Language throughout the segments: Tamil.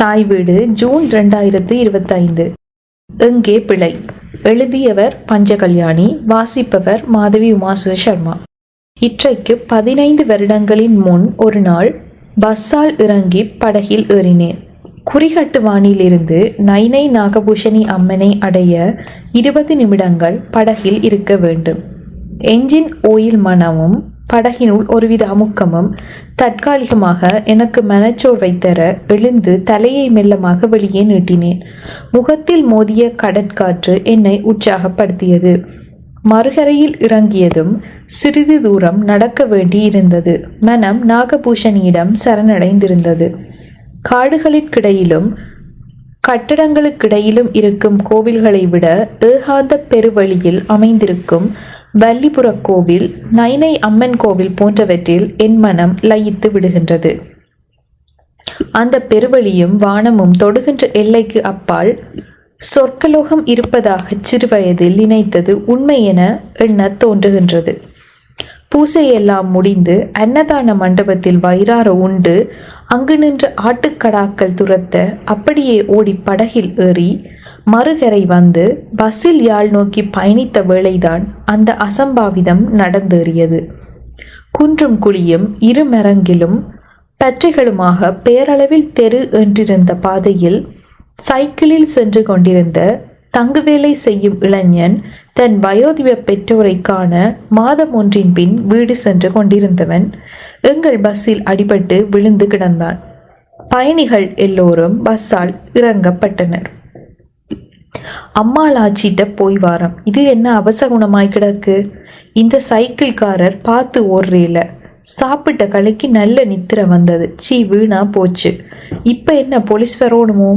தாய் வீடு ஜூன் ரெண்டாயிரத்து இருபத்தைந்து. எங்கே பிழை. எழுதியவர் பஞ்சகல்யாணி வாசிப்பவர் மாதவி உமாசு சர்மா. இற்றைக்கு பதினைந்து வருடங்களின் முன் ஒரு நாள் பஸ்ஸால் இறங்கி படகில் ஏறினேன். குறிகட்டு வானிலிருந்து நைனை நாகபூஷணி அம்மனை அடைய இருபது நிமிடங்கள் படகில் இருக்க வேண்டும். என்ஜின் ஓயில் மனமும் படகினுள் ஒருவித அமுக்கமும் தற்காலிகமாக எனக்கு மனச்சோர்வை தர எழுந்து தலையை மெல்லமாக வெளியே நீட்டினேன். முகத்தில் மோதிய கடற்காற்று என்னை உற்சாகப்படுத்தியது. மறுகரையில் இறங்கியதும் சிறிது தூரம் நடக்க வேண்டி இருந்தது மனம் நாகபூஷணியிடம் சரணடைந்திருந்தது. காடுகளுக்கிடையிலும் கட்டடங்களுக்கிடையிலும் இருக்கும் கோவில்களை விட ஏகாந்த பெருவழியில் அமைந்திருக்கும் வல்லிபுர கோவில் நைனை அம்மன் கோவில் போன்றவற்றில் என் மனம் லயித்து விடுகின்றது. அந்த பெருவழியும் வானமும் தொடுகின்ற எல்லைக்கு அப்பால் சொர்க்கலோகம் இருப்பதாக சிறுவயதில் நினைத்தது உண்மை என எண்ண தோன்றுகின்றது. பூசையெல்லாம் முடிந்து அன்னதான மண்டபத்தில் வயிறார உண்டு அங்கு நின்ற ஆட்டுக்கடாக்கள் துரத்த அப்படியே ஓடி படகில் ஏறி மறுகரை வந்து பஸ்ஸில் யாழ் நோக்கி பயணித்த வேளைதான் அந்த அசம்பாவிதம் நடந்தேறியது. குன்றும் குழியும் இரு மரங்கிலும் பற்றைகளுமாக பேரளவில் தெரு என்றிருந்த பாதையில் சைக்கிளில் சென்று கொண்டிருந்த தங்குவேலை செய்யும் இளைஞன் தன் வயோதிப பெற்றோரை காண மாதம் ஒன்றின் பின் வீடு சென்று கொண்டிருந்தவன் எங்கள் பஸ்ஸில் அடிபட்டு விழுந்து கிடந்தான். பயணிகள் எல்லோரும் பஸ்ஸால் இறங்கப்பட்டனர். அம்மாளாச்சிட்ட போய் வாரம். இது என்ன அவசகுணமாய் கிடக்கு? இந்த சைக்கிள்காரர் பார்த்து ஓடுறேல சாப்பிட்ட கலைக்கு நல்ல நித்திர வந்தது. சீ வீணா போச்சு. இப்ப என்ன போலீஸ் வரணுமோ?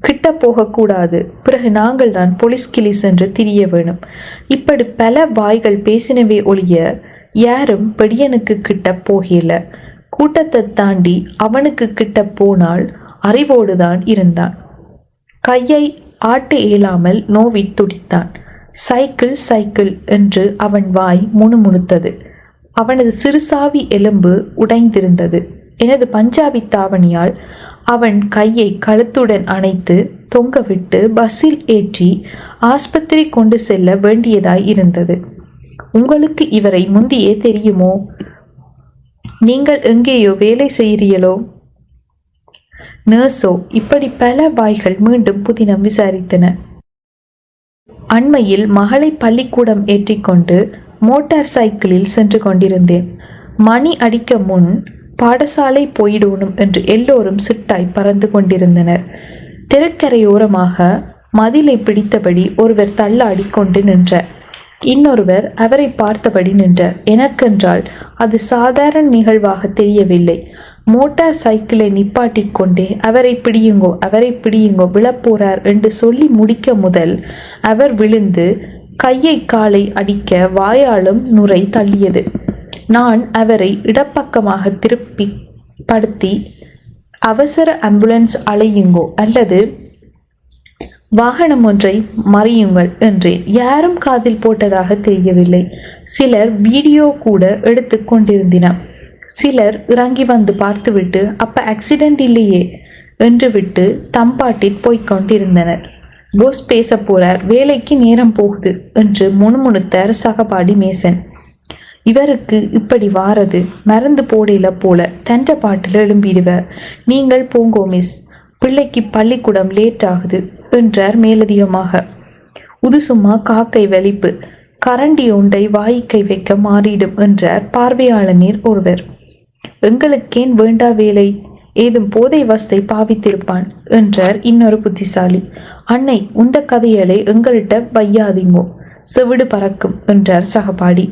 கிட்ட போகக்கூடாது பிறகு நாங்கள் தான் போலீஸ் கிளி சென்று திரிய வேணும். இப்படி பல வாய்கள் பேசினவே ஒழிய யாரும் பெடியனுக்கு கிட்ட போகல. கூட்டத்தை தாண்டி அவனுக்கு கிட்ட போனால் அறிவோடுதான் இருந்தான். கையை ஆட்ட இயலாமல் நோவி துடித்தான். சைக்கிள் சைக்கிள் என்று அவன் வாய் முணுமுணுத்தது. அவனது சிறுசாவி எலும்பு உடைந்திருந்தது. எனது பஞ்சாபி தாவணியால் அவன் கையை கழுத்துடன் அணைத்து தொங்கவிட்டு பஸ்ஸில் ஏற்றி ஆஸ்பத்திரி கொண்டு செல்ல வேண்டியதாய் இருந்தது. உங்களுக்கு இவரை முந்தியே தெரியுமோ? நீங்கள் எங்கேயோ வேலை செய்கிறீர்களோ? நர்ஸோ இப்படி பல வாய்கள் மீண்டும் புதினம் விசாரித்தன. அண்மையில் மகளை பள்ளிக்கூடம் ஏற்றிக்கொண்டு மோட்டார் சைக்கிளில் சென்று கொண்டிருந்தேன். மணி அடிக்க முன் பாடசாலை போயிடணும் என்று எல்லோரும் சிட்டாய் பறந்து கொண்டிருந்தனர். தெருக்கரையோரமாக மதிலை பிடித்தபடி ஒருவர் தள்ளாடி கொண்டு நின்றார். இன்னொருவர் அவரை பார்த்தபடி நின்றார். எனக்கென்றால் அது சாதாரண நிகழ்வாக தெரியவில்லை. மோட்டார் சைக்கிளை நிப்பாட்டிக் கொண்டே அவரை பிடியுங்கோ அவரை பிடியுங்கோ விழப்போறார் என்று சொல்லி முடிக்க முதல் அவர் விழுந்து கையை காலை அடிக்க வாயாலும் நுரை தள்ளியது. நான் அவரை இடப்பக்கமாக திருப்பி படுத்தி அவசர ஆம்புலன்ஸ் அலையுங்கோ அல்லது வாகனம் ஒன்றை மறியுங்கள் என்றேன். யாரும் காதில் போட்டதாக தெரியவில்லை. சிலர் வீடியோ கூட எடுத்து கொண்டிருந்தனர். சிலர் இறங்கி வந்து பார்த்துவிட்டு அப்ப ஆக்சிடென்ட் இல்லையே என்று விட்டு தம்பாட்டில் போய்க் கொண்டிருந்தனர். போஸ் பேச போறார் வேலைக்கு நேரம் போகுது என்று முணுமுணுத்தார் சகபாடி மேசன். இவருக்கு இப்படி வாரது மறந்து போடையில போல தண்ட பாட்டில் எழும்பிடுவர். நீங்கள் போங்கோ மிஸ். பிள்ளைக்கு பள்ளிக்கூடம் லேட் ஆகுது என்றார் மேலதிகமாக. உதுசுமா காக்கை வலிப்பு. கரண்டி ஒன்றை வாய்க்கை வைக்க மாறிடும் என்றார் பார்வையாளர் ஒருவர். எங்களுக்கேன் வேண்டா வேலை. ஏதும் போதை வசை பாவித்திருப்பான் என்றார் இன்னொரு புத்திசாலி. அன்னை உந்த கதையலை எங்கள்கிட்ட வையாதீங்கோ. செவிடு பறக்கும் என்றார் சகபாடி.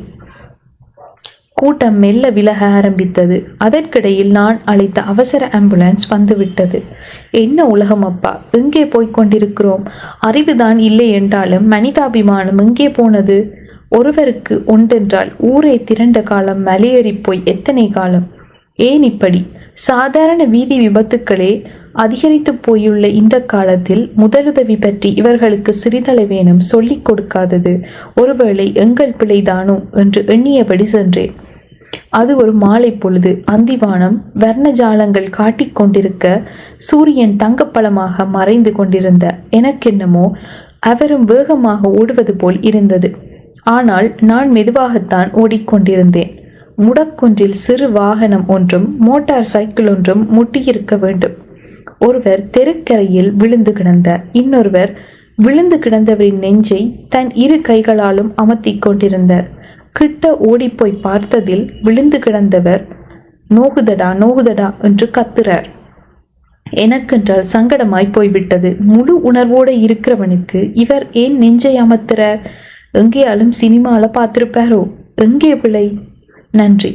கூட்டம் மெல்ல விலக ஆரம்பித்தது. அதற்கிடையில் நான் அழைத்த அவசர ஆம்புலன்ஸ் வந்துவிட்டது. என்ன உலகம் அப்பா எங்கே போய்க் கொண்டிருக்கிறோம்? அறிவுதான் இல்லை என்றாலும் மனிதாபிமானம் எங்கே போனது? ஒருவருக்கு ஒன்றென்றால் ஊரே திரண்ட காலம் மலையேறி போய் எத்தனை காலம்? ஏன் இப்படி? சாதாரண வீதி விபத்துக்களே அதிகரித்து போயுள்ள இந்த காலத்தில் முதலுதவி பற்றி இவர்களுக்கு சிறிதளவேனும் சொல்லிக் கொடுக்காதது. ஒருவேளை எங்கள் பிழைதானோ என்று எண்ணியபடி சென்றேன். அது ஒரு மாலை பொழுது அந்திவானம் வர்ணஜாலங்கள் காட்டிக் கொண்டிருக்க சூரியன் தங்கப்பழமாக மறைந்து கொண்டிருந்த எனக்கென்னமோ அவரும் வேகமாக ஓடுவது போல் இருந்தது. ஆனால் நான் மெதுவாகத்தான் ஓடிக்கொண்டிருந்தேன். முடக்கொன்றில் சிறு வாகனம் ஒன்றும் மோட்டார் சைக்கிள் ஒன்றும் முட்டியிருக்க வேண்டும். ஒருவர் தெருக்கரையில் விழுந்து கிடந்தார் இன்னொருவர் விழுந்து கிடந்தவரின் நெஞ்சை தன் இரு கைகளாலும் அமர்த்திக் கொண்டிருந்தார். கிட்ட ஓடிப்போய் பார்த்ததில் விழுந்து கிடந்தவர் நோகுதடா நோகுதடா என்று கத்துறார். எனக்கென்றால் சங்கடமாய் போய்விட்டது. முழு உணர்வோடு இருக்கிறவனுக்கு இவர் ஏன் நெஞ்சை அமர்த்துறார்? எங்கேயாலும் சினிமாவில் பார்த்துருப்பாரோ? எங்கே பிழை நன்றி.